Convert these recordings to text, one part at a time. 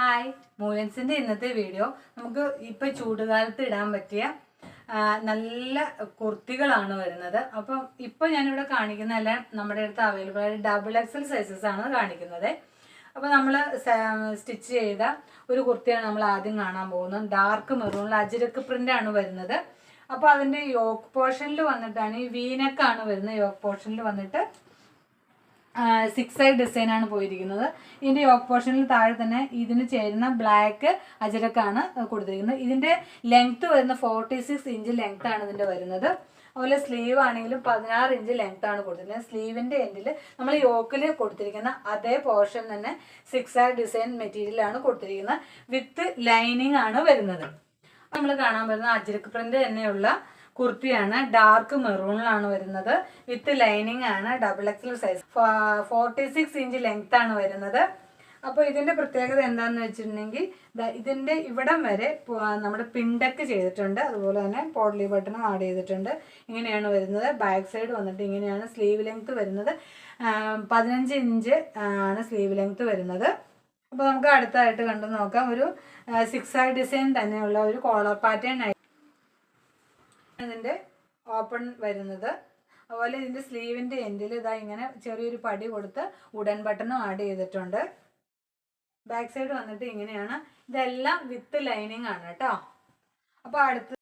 Hi മൂലൻസിന്റെ ഇന്നത്തെ video നമുക്ക് ഇപ്പം ചൂടുകാലത്ത് ഇടാൻ പറ്റിയ നല്ല കുർത്തികളാണ് വരുന്നത്. അപ്പം ഇപ്പം ഞാനിവിടെ കാണിക്കുന്ന എല്ലാം നമ്മുടെ അടുത്ത് അവൈലബിൾ ആയ ഡബിൾ എക്സൽ സൈസസ് ആണ് കാണിക്കുന്നത്. അപ്പോൾ നമ്മൾ സ്റ്റിച്ച് ചെയ്ത ഒരു കുർത്തിയാണ് നമ്മൾ ആദ്യം കാണാൻ പോകുന്നത്. ഡാർക്ക് മെറൂണിൽ അജിരക്ക് പ്രിന്റാണ് വരുന്നത്. അപ്പോൾ അതിന്റെ യോക്ക് പോർഷനിൽ വന്നിട്ടാണ് ഈ വീനക്കാണ് വരുന്നത്. യോക്ക് പോർഷനിൽ വന്നിട്ട് സിക്സ് സൈഡ് ഡിസൈൻ ആണ് പോയിരിക്കുന്നത്. ഇതിന്റെ യോക്ക് പോർഷനിൽ താഴെ തന്നെ ഇതിന് ചേരുന്ന ബ്ലാക്ക് അജരക്കാണ് കൊടുത്തിരിക്കുന്നത്. ഇതിന്റെ ലെങ്ത്ത് വരുന്ന ഫോർട്ടി സിക്സ് ഇഞ്ച് ലെങ്ത് ആണ് ഇതിന്റെ വരുന്നത്. അതുപോലെ സ്ലീവ് ആണെങ്കിലും പതിനാറ് ഇഞ്ച് ലെങ്ത് ആണ് കൊടുത്തിരിക്കുന്നത്. സ്ലീവിന്റെ എൻഡിൽ നമ്മൾ യോക്കിൽ കൊടുത്തിരിക്കുന്ന അതേ പോർഷൻ തന്നെ സിക്സ് സൈഡ് ഡിസൈൻ മെറ്റീരിയലാണ് കൊടുത്തിരിക്കുന്നത്. വിത്ത് ലൈനിങ് ആണ് വരുന്നത്. നമ്മൾ കാണാൻ വരുന്ന അജ്രക് പ്രിന്റ് തന്നെയുള്ള കുർത്തിയാണ്. ഡാർക്ക് മെറൂണിലാണ് വരുന്നത്. വിത്ത് ലൈനിങ് ആണ്. Double XL size forty six inch length ആണ് വരുന്നത്. അപ്പോൾ ഇതിന്റെ പ്രത്യേകത എന്താണെന്ന് വെച്ചിട്ടുണ്ടെങ്കിൽ ദാ ഇതിന്റെ ഇവിടം വരെ നമ്മുടെ പിണ്ടക്ക് ചെയ്തിട്ടുണ്ട്. അതുപോലെ തന്നെ പോഡ്ലി ബട്ടണും ആഡ് ചെയ്തിട്ടുണ്ട്. ഇങ്ങനെയാണ് വരുന്നത്. ബാക്ക് സൈഡ് വന്നിട്ട് ഇങ്ങനെയാണ് സ്ലീവ് ലെങ്ത് വരുന്നത്. പതിനഞ്ച് ഇഞ്ച് ആണ് സ്ലീവ് ലെങ്ത് വരുന്നത്. അപ്പോൾ നമുക്ക് അടുത്തായിട്ട് കണ്ടു നോക്കാം. ഒരു സിക്സ് ആയി ഡിസൈൻ തന്നെയുള്ള ഒരു കോളർ പാറ്റേൺ ആയി ഇതിന്റെ ഓപ്പൺ വരുന്നത്. അതുപോലെ ഇതിന്റെ സ്ലീവിന്റെ എൻഡിൽ ഇതാ ഇങ്ങനെ ചെറിയൊരു പടി കൊടുത്ത് ഉടൻ ബട്ടണും ആഡ് ചെയ്തിട്ടുണ്ട്. ബാക്ക് സൈഡ് വന്നിട്ട് ഇങ്ങനെയാണ്. ഇതെല്ലാം വിത്ത് ലൈനിങ് ആണ് കേട്ടോ. അപ്പോൾ അടുത്ത്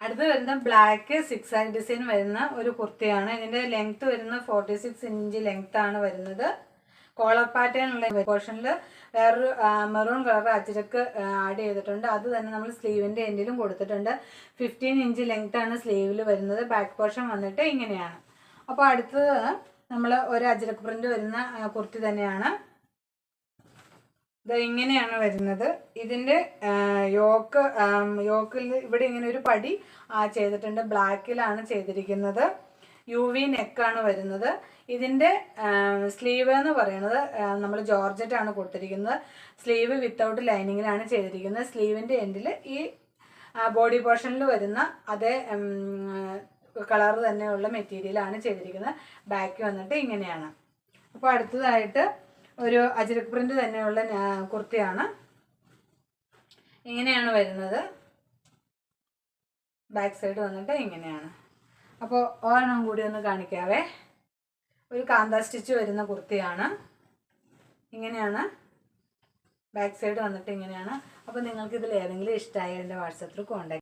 അടുത്ത് വരുന്ന ബ്ലാക്ക് സിക്സ് ആയി ഡിസൈൻ വരുന്ന ഒരു കുർത്തിയാണ്. ഇതിന്റെ ലെങ്ത് വരുന്ന ഫോർട്ടി സിക്സ് ഇഞ്ച് ലെങ്ത് ആണ് വരുന്നത്. കോളർ പാറ്റേൺ ഉള്ള പോർഷനിൽ വേറൊരു മെറൂൺ കളർ അച്ചിരക്ക് ആഡ് ചെയ്തിട്ടുണ്ട്. അത് തന്നെ നമ്മൾ സ്ലീവിന്റെ എൻഡിലും കൊടുത്തിട്ടുണ്ട്. ഫിഫ്റ്റീൻ ഇഞ്ച് ലെങ്ത് ആണ് സ്ലീവിൽ വരുന്നത്. ബാക്ക് പോർഷൻ വന്നിട്ട് ഇങ്ങനെയാണ്. അപ്പോൾ അടുത്തത് നമ്മൾ ഒരു അജിരക്ക് പ്രിന്റ് വരുന്ന കുർത്തി തന്നെയാണ്. ഇത് ഇങ്ങനെയാണ് വരുന്നത്. ഇതിന്റെ യോക്ക് യോക്കിൽ ഇവിടെ ഇങ്ങനെ ഒരു പടി ചെയ്തിട്ടുണ്ട്. ബ്ലാക്കിലാണ് ചെയ്തിരിക്കുന്നത്. യു വി നെക്കാണ് വരുന്നത്. ഇതിന്റെ സ്ലീവ് എന്ന് പറയുന്നത് നമ്മൾ ജോർജറ്റ് ആണ് കൊടുത്തിരിക്കുന്നത്. സ്ലീവ് വിത്തൗട്ട് ലൈനിങ്ങിലാണ് ചെയ്തിരിക്കുന്നത്. സ്ലീവിന്റെ എൻഡിൽ ഈ ബോഡി പോർഷനിൽ വരുന്ന അതേ കളർ തന്നെയുള്ള മെറ്റീരിയലാണ് ചെയ്തിരിക്കുന്നത്. ബാക്ക് വന്നിട്ട് ഇങ്ങനെയാണ്. അപ്പോൾ അടുത്തതായിട്ട് ഒരു അജിരക് പ്രിന്റ് തന്നെയുള്ള കുർത്തിയാണ്. ഇങ്ങനെയാണ് വരുന്നത്. ബാക്ക് സൈഡ് വന്നിട്ട് ഇങ്ങനെയാണ്. അപ്പോൾ ഒരെണ്ണം കൂടി ഒന്ന് കാണിക്കാവേ. ഒരു കാന്ത സ്റ്റിച്ച് വരുന്ന കുർത്തിയാണ്. ഇങ്ങനെയാണ്. ബാക്ക് സൈഡ് വന്നിട്ട് ഇങ്ങനെയാണ്. അപ്പോൾ നിങ്ങൾക്ക് ഇതിൽ ഏതെങ്കിലും ഇഷ്ടമായ എന്റെ വാട്സപ്പിൽ കോൺടാക്ട്